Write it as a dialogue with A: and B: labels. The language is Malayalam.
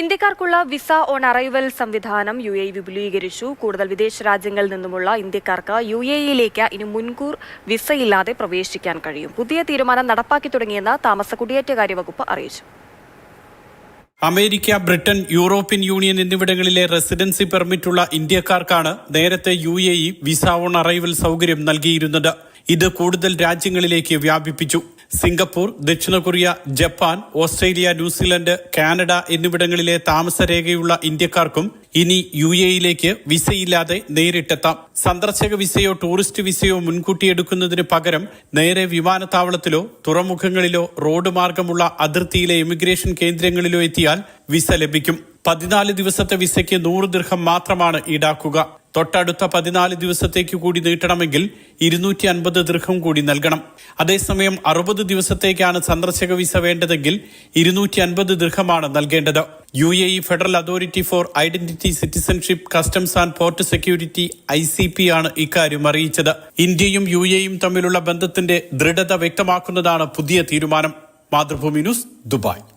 A: ഇന്ത്യക്കാർക്കുള്ള വിസ ഓൺ അറൈവൽ സംവിധാനം യു എ വിപുലീകരിച്ചു. കൂടുതൽ വിദേശ രാജ്യങ്ങളിൽ നിന്നുമുള്ള ഇന്ത്യക്കാർക്ക് യു എ ഇയിലേക്ക് ഇനി മുൻകൂർ വിസയില്ലാതെ പ്രവേശിക്കാൻ കഴിയും. പുതിയ തീരുമാനം നടപ്പാക്കി തുടങ്ങിയെന്ന് താമസ കുടിയേറ്റകാര്യ വകുപ്പ് അറിയിച്ചു.
B: അമേരിക്ക ബ്രിട്ടൻ യൂറോപ്യൻ യൂണിയൻ എന്നിവിടങ്ങളിലെ റെസിഡൻസി പെർമിറ്റുള്ള ഇന്ത്യക്കാർക്കാണ് നേരത്തെ U A E visa on arrival സൗകര്യം നൽകിയിരുന്നത്. ഇത് കൂടുതൽ രാജ്യങ്ങളിലേക്ക് വ്യാപിപ്പിച്ചു. സിംഗപ്പൂർ ദക്ഷിണ Korea Japan Australia New Zealand Canada എന്നിവിടങ്ങളിലെ താമസരേഖയുള്ള ഇന്ത്യക്കാർക്കും ഇനി യു എയിലേക്ക് വിസയില്ലാതെ നേരിട്ടെത്താം. സന്ദർശക വിസയോ ടൂറിസ്റ്റ് വിസയോ മുൻകൂട്ടി എടുക്കുന്നതിന് പകരം നേരെ വിമാനത്താവളത്തിലോ തുറമുഖങ്ങളിലോ റോഡ് മാർഗമുള്ള അതിർത്തിയിലെ ഇമിഗ്രേഷൻ കേന്ദ്രങ്ങളിലോ എത്തിയാൽ വിസ ലഭിക്കും. പതിനാല് ദിവസത്തെ വിസയ്ക്ക് നൂറ് ദീർഘം മാത്രമാണ് ഈടാക്കുക. തൊട്ടടുത്ത പതിനാല് ദിവസത്തേക്ക് കൂടി നീട്ടണമെങ്കിൽ ഇരുന്നൂറ്റി അൻപത് ദീർഘം കൂടി നൽകണം. അതേസമയം അറുപത് ദിവസത്തേക്കാണ് സന്ദർശക വിസ വേണ്ടതെങ്കിൽ ഇരുന്നൂറ്റി അൻപത് ദീർഘമാണ് നൽകേണ്ടത്. U A E federal authority for identity citizenship customs and port security I C P ആണ് ഇക്കാര്യം അറിയിച്ചത്. ഇന്ത്യയും യു എയും തമ്മിലുള്ള ബന്ധത്തിന്റെ ദൃഢത വ്യക്തമാക്കുന്നതാണ് പുതിയ തീരുമാനം. Mathrubhumi news Dubai.